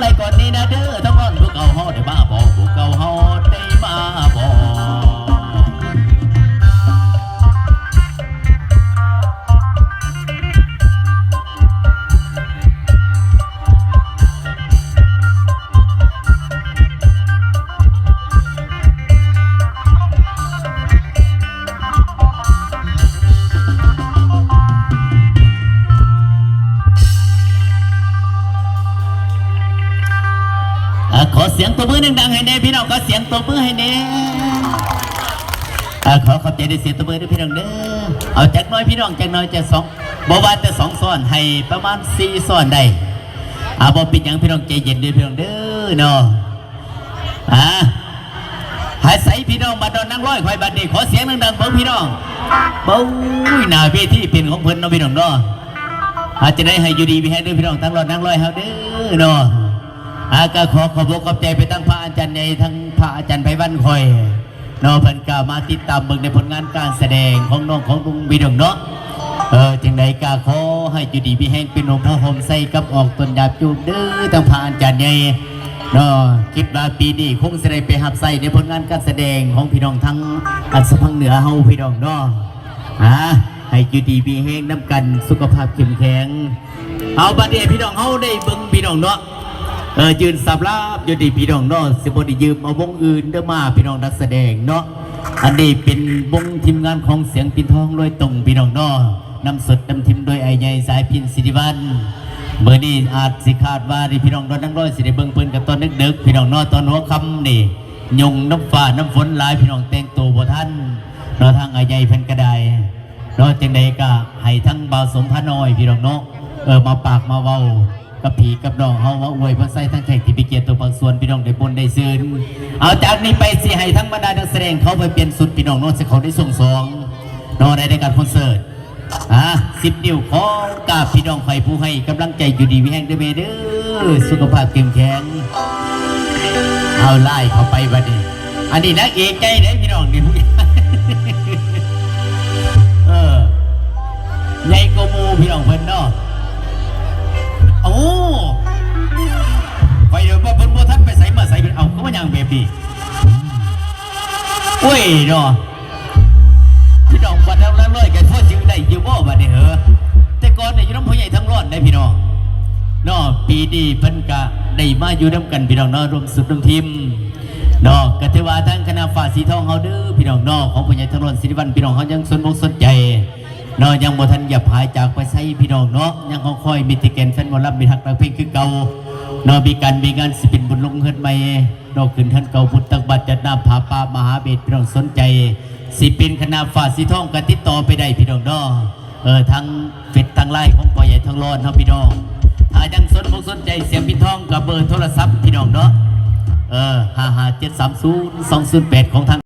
ไรก่อนนี่นะเด้อ เสียงตัวมือดังๆให้แน่พี่น้องขอเสียงตัวมือให้แน่อะขอขอบใจในเสียงตัวมือด้วยพี่น้องเด้อเอาจากหน้อยพี่น้องจากหน้อยจะสองบอกว่าจะสองซ้อนให้ประมาณสี่ซ้อนได้อะบอปิดยังพี่น้องใจเย็นด้วยพี่น้องเด้อเนาะอะหายใส่พี่น้องบัดดอนนั่งร้อยคอยบัดนี้ขอเสียงดังๆเบิ่งพี่น้องเบ้ยหน้าเวทีเป็นของเพิ่นเนาะพี่น้องเนาะอาจจะได้ให้อยู่ดีมีให้ด้วยพี่น้องทั้งรอดนั่งร้อยเฮาเด้อเนาะ อาก็ขอขอบกขอบใจไปทั้งพระอาจารย์ในทั้งพระอาจารย์ไพวันคอยเนอเพิ่นกล่ามาติดตามเบิ่งในผลงานการแสดงของน้องของลุงบีดงเนาะเออจังใดก็ขอให้จุดีมีแห่งเป็นหลวงพ่อห่มใส่กับออกตนดาบจูบเด้อทั้งพระอาจารย์ใหญ่เนาะคิดว่าปีนี้คงสิได้ไปหับใส่ในผลงานการแสดงของพี่น้องทั้งอันสะพังเหนือเฮาพี่น้องเนาะอ่าให้จุดีมีแห่งน้ำกันสุขภาพเข้มแข็งเอาบัดนี้พี่น้องเฮาได้เบิ่งพี่น้องเนาะ เออยืนสับลาบอยู่ดีพี่น้องเนาะสิบไดียืมเอาวงอื่นเด้อมาพี่น้องนักแสดงเนาะอันนี้เป็นวงทีมงานของเสียงปินทองโดยตรงพี่น้องเนาะนำสดนำทีมโดยไอ้ใหญ่สายพินสิริวัลเมื่อนี้อาจสิคาดว่าที่พี่น้องโดนนั่งร้อยสิได้เบิ่งเพิ่นกับตอนดึกๆพี่น้องเนาะตอนหัวค่ำนี่ยงน้ำฟ้าน้ำฝนหลายพี่น้องแต่งตัวบ่ทันเนาะทางไอ้ใหญ่เพิ่นก็ได้เนาะจังใดก็ให้ทั้งบ่าวสมพระน้อยพี่น้องเนาะเออมาปากมาเว้า กับผีกับน้องเฮาว่าอวยพระไส้ทั้งแขกที่ไปเกียรติตัวบางส่วนพี่น้องได้บนได้ซื่นเอาจากนี้ไปสิให้ทั้งบรรดานักแสดงเขาไปเปลี่ยนสุดพี่น้องโน้ตสิเขาได้ส่งสองน้อนในรายการคอนเสิร์ตอะสิบนิ้วของกราบพี่น้องไฟผู้ให้กำลังใจอยู่ดีวิแห่งเด้อเมเด้อสุขภาพเข้มแข็งเอาไล่เขาไปบัดนี้อันนี้นักเอกใจเด้พี่น้องนี่ผู้เออใหญ่กว่ามูพี่น้องเพิ่นเนาะ ไปเดี๋ยวว่าเพิ่นบ่ทันไปใส่มาใส่เป็นเอาก็ว่าย่างแบบนี้โอ้ยเนาะพี่น้องบัดแล้วแล้วเลยแกโทษชื่อได้อยู่บ่บัดนี้เหรอแต่ก่อนเนี่ยอยู่น้ำพ่อใหญ่ทั้งร้อนได้พี่น้องเนาะปีนี้เพิ่นก็ได้มาอยู่นํกันพี่น้องเนาะรวมสุดรวมทีมเนาะก็ถือว่าทั้งคณะฝ่าสีทองเฮาเด้อพี่น้องเนาะของพ่อใหญ่ทั้งร้อนสิริวัลพี่น้องเฮายังสนอกสนใจเนาะยังบ่ทันอย่าพายจากไปใส่พี่น้องเนาะยังคอยมีติเกนแฟนหมอลำมีทักนักเพลงคือเก่า นามีการมีงานสิเป็นบุญลงเฮือนใหม่นาะขึ้นท่านเก่าพุทธตักบัตรจัดน้ำผาป่ามหาเบศพี่น้องสนใจ สิเป็นคณะฝ่าสีทองกันติดต่อไปได้พี่น้องเนาะเออทั้งเฟซทั้งไลน์ของปอใหญ่ทั้งรอดเนาะพี่น้องถ้ายังสนอกสนใจเสียงพี่ทองกับเบอร์โทรศัพท์พี่น้องเนาะเออ55730208ของทาง